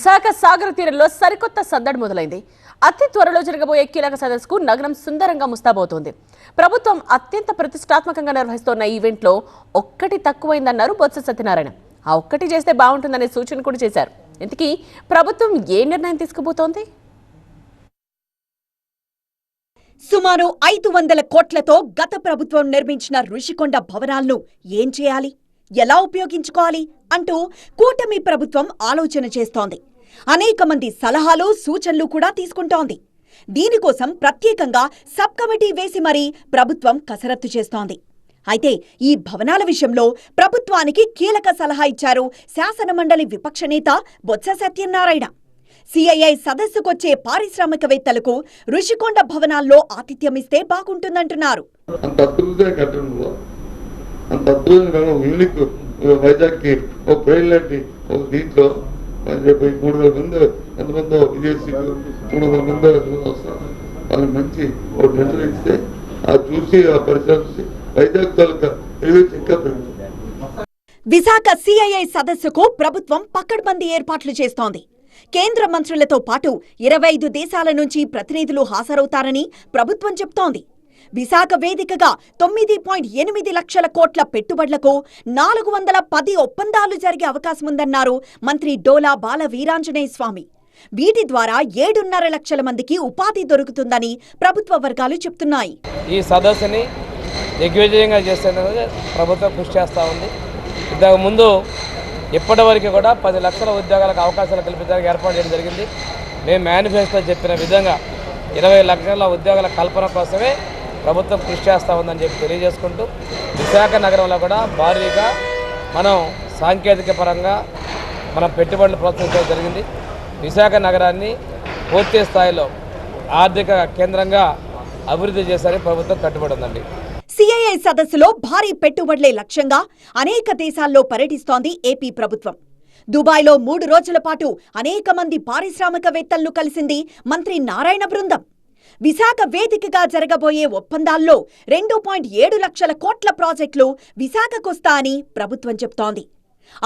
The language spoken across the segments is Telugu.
విశాఖ సాగర తీరంలో సరికొత్త సందడి మొదలైంది. అతి త్వరలో జరగబోయే కీలక సదస్సుకు నగరం సుందరంగా ముస్తాబోతోంది ప్రభుత్వం అత్యంత ప్రతిష్టాత్మకంగా నిర్వహిస్తోన్న ఈవెంట్లో ఒక్కటి తక్కువైందన్నారు బొత్స సత్యనారాయణ. ఆ ఒక్కటి చేస్తే బాగుంటుందనే సూచన కూడా చేశారు. ఇంతకీ ప్రభుత్వం ఏ నిర్ణయం తీసుకుపోతోంది? సుమారు ఐదు వందల కోట్లతో గత ప్రభుత్వం నిర్మించిన ఋషికొండ భవనాలను ఏం చేయాలి? ఎలా ఉపయోగించుకోవాలి? అంటూ కూటమి ప్రభుత్వం ఆలోచన చేస్తోంది. అనేక మంది సలహాలు సూచనలు కూడా తీసుకుంటోంది. దీనికోసం ప్రత్యేకంగా సబ్ కమిటీ వేసి మరీ ప్రభుత్వం కసరత్తు చేస్తోంది. అయితే ఈ భవనాల విషయంలో ప్రభుత్వానికి కీలక సలహా ఇచ్చారు శాసనమండలి విపక్ష నేత బొత్స సత్యనారాయణ. సిఐఐ సదస్సుకొచ్చే పారిశ్రామికవేత్తలకు ఋషికొండ భవనాల్లో ఆతిథ్యమిస్తే బాగుంటుందంటున్నారు. వైజాగ్కి ప్రైల్ లాంటి దీంట్లో రేపు ఈ మూడు వేల మంది ఎంతమందో విదేశీయులు మూడు వందల మంది వస్తారు. వాళ్ళకి మంచి ఒక నిధులు ఇస్తే ఆ చూసి ఆ పరిశీలించి వైజాగ్ తాలూకా ఎలివేషన్ ఇంకా పెరుగుతుంది విశాఖ సిఐఐ సదస్సుకు ప్రభుత్వం పక్కడ్బందీ ఏర్పాట్లు చేస్తోంది. కేంద్ర మంత్రులతో పాటు ఇరవై ఐదు దేశాల నుంచి ప్రతినిధులు హాజరవుతారని ప్రభుత్వం చెప్తోంది. విశాఖ వేదికగా తొమ్మిది పాయింట్ ఎనిమిది లక్షల కోట్ల పెట్టుబడులకు నాలుగు వందల పది ఒప్పందాలు జరిగే అవకాశముందన్నారు మంత్రి డోలా బాల వీరాంజనేయ స్వామి. వీటి ద్వారా ఏడున్నర లక్షల మందికి ఉపాధి దొరుకుతుందని ప్రభుత్వ వర్గాలు చెప్తున్నాయి. ఈ సదస్సుని దిగ్విజయంగా చేసేందుకు ప్రభుత్వం కృషి చేస్తూ ఉంది. ఇంతకు ముందు ఇప్పటివరకు కూడా పది లక్షల ఉద్యోగాలకు అవకాశాలు కల్పించడానికి ఏర్పాటు చేయడం జరిగింది. మేము మేనిఫెస్టో చెప్పిన విధంగా ఇరవై లక్షల ఉద్యోగాల కల్పన కోసమే ప్రభుత్వం కృషి చేస్తూ ఉందని చెప్పి తెలియజేసుకుంటూ విశాఖ నగరంలో కూడా భారీగా మనం సాంకేతిక పరంగా మనం పెట్టుబడులు ప్రోత్సహించడం జరిగింది. విశాఖ నగరాన్ని పూర్తి స్థాయిలో ఆర్థిక కేంద్రంగా అభివృద్ధి చేశారని ప్రభుత్వం కట్టుబడి ఉందండి. సిఐఐ సదస్సులో భారీ పెట్టుబడులే లక్ష్యంగా అనేక దేశాల్లో పర్యటిస్తోంది ఏపీ ప్రభుత్వం. దుబాయ్లో మూడు రోజుల పాటు అనేక మంది పారిశ్రామికవేత్తలను కలిసింది మంత్రి నారాయణ బృందం. విశాఖ వేదికగా జరగబోయే ఒప్పందాల్లో రెండు పాయింట్ ఏడు లక్షల కోట్ల ప్రాజెక్టులు విశాఖకొస్తా అని ప్రభుత్వం చెప్తోంది.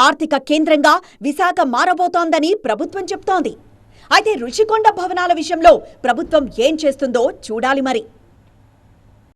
ఆర్థిక కేంద్రంగా విశాఖ మారబోతోందని ప్రభుత్వం చెప్తోంది. అయితే రుషికొండ భవనాల విషయంలో ప్రభుత్వం ఏం చేస్తుందో చూడాలి మరి.